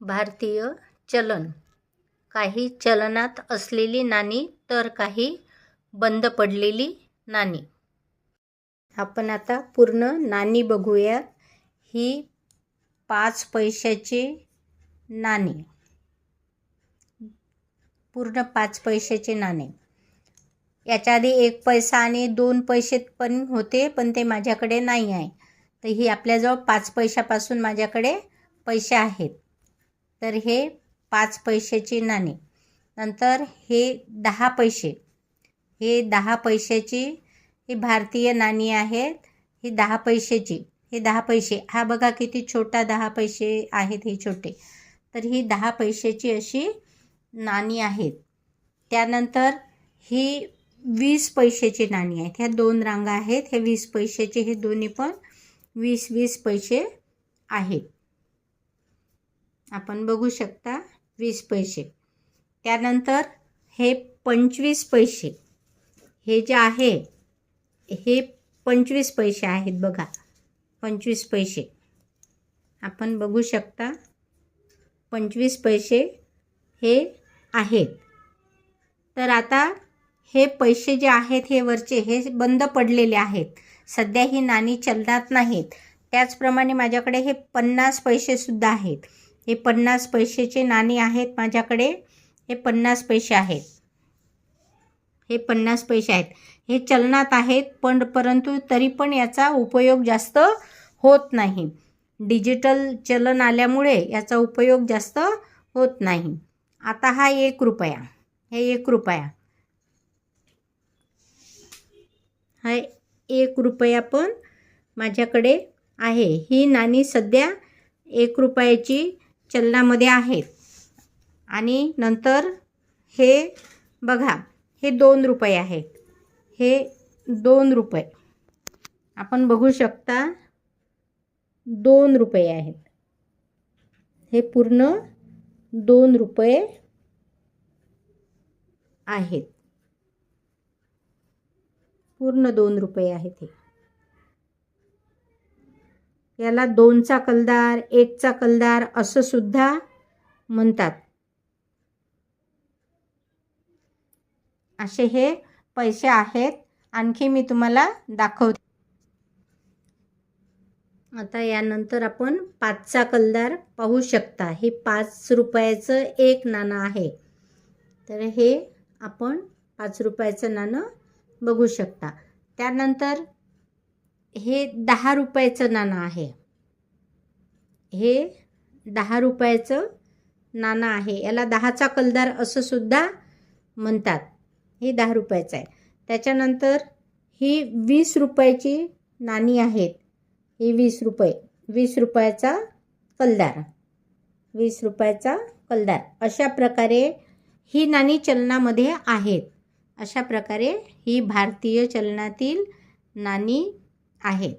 भारतीय चलन. काही चलनात असलेली नाणी तर काही बंद पडलेली नाणी. आपण आता पूर्ण नाणी बघूयात. ही पाच पैशाची नाणी. पूर्ण पाच पैशाचे नाणे. याच्या आधी एक पैसा आणि दोन पैसे पण होते पण ते माझ्याकडे नाही आहे. तर ही आपल्याजवळ पाच पैशापासून माझ्याकडे पैसे आहेत. तर हे पाच पैशाची नाणी. नंतर हे दहा पैसे. हे दहा पैशाची ही भारतीय नाणी आहेत. ही दहा पैशाची. हे दहा पैसे. हा बघा किती छोटा दहा पैसे आहेत हे छोटे. तर ही दहा पैशाची अशी नाणी आहेत. त्यानंतर ही वीस पैशाची नाणी आहेत. ह्या दोन रांगा आहेत. हे वीस पैशाचे हे दोन्ही पण वीस वीस पैसे आहेत. आपण बघू शकता वीस पैसे. त्यानंतर हे पंचवीस पैसे. हे जे आहे हे पंचवीस पैसे आहेत बघा. पंचवीस पैसे. आपण बघू शकता पंचवीस पैसे हे आहेत. तर आता हे पैसे जे आहेत हे वरचे हे बंद पडलेले आहेत. सध्या ही नाणी चलनात नाहीत. त्याचप्रमाणे माझ्याकडे हे पन्नास पैसेसुद्धा आहेत. हे पन्नास पैशाचे नाणी आहेत माझ्याकडे. हे पन्नास पैसे आहेत. हे पन्नास पैसे आहेत. हे चलनात आहेत पण परंतु तरी पण याचा उपयोग जास्त होत नाही. डिजिटल चलन आल्यामुळे याचा उपयोग जास्त होत नाही. आता हा एक रुपया. हे एक रुपया. हा एक रुपया पण माझ्याकडे आहे. ही नाणी सध्या एक रुपयाची चलनामध्ये आहेत. आणि नंतर हे बघा हे दोन रुपये आहेत. हे दोन रुपये. आपण बघू शकता दोन रुपये आहेत. हे पूर्ण दोन रुपये आहेत. पूर्ण दोन रुपये आहेत हे. याला दोनचा कलदार एकचा कलदार असं सुद्धा म्हणतात. असे हे पैसे आहेत. आणखी मी तुम्हाला दाखवते. आता यानंतर आपण पाचचा कलदार पाहू शकता. हे पाच रुपयाचं एक नाणं आहे. तर हे आपण पाच रुपयाचं नाणं बघू शकता. त्यानंतर हे दहा रुपयाचं नाणं आहे. हे दहा रुपयाचं नाणं आहे. याला दहाचा कलदार असं सुद्धा म्हणतात. हे दहा रुपयाचं आहे. त्याच्यानंतर ही वीस रुपयाची नाणी आहेत. ही वीस रुपये. वीस रुपयाचा कलदार. वीस रुपयाचा कलदार. अशा प्रकारे ही नाणी चलनामध्ये आहेत. अशा प्रकारे ही भारतीय चलनातील नाणी आहेत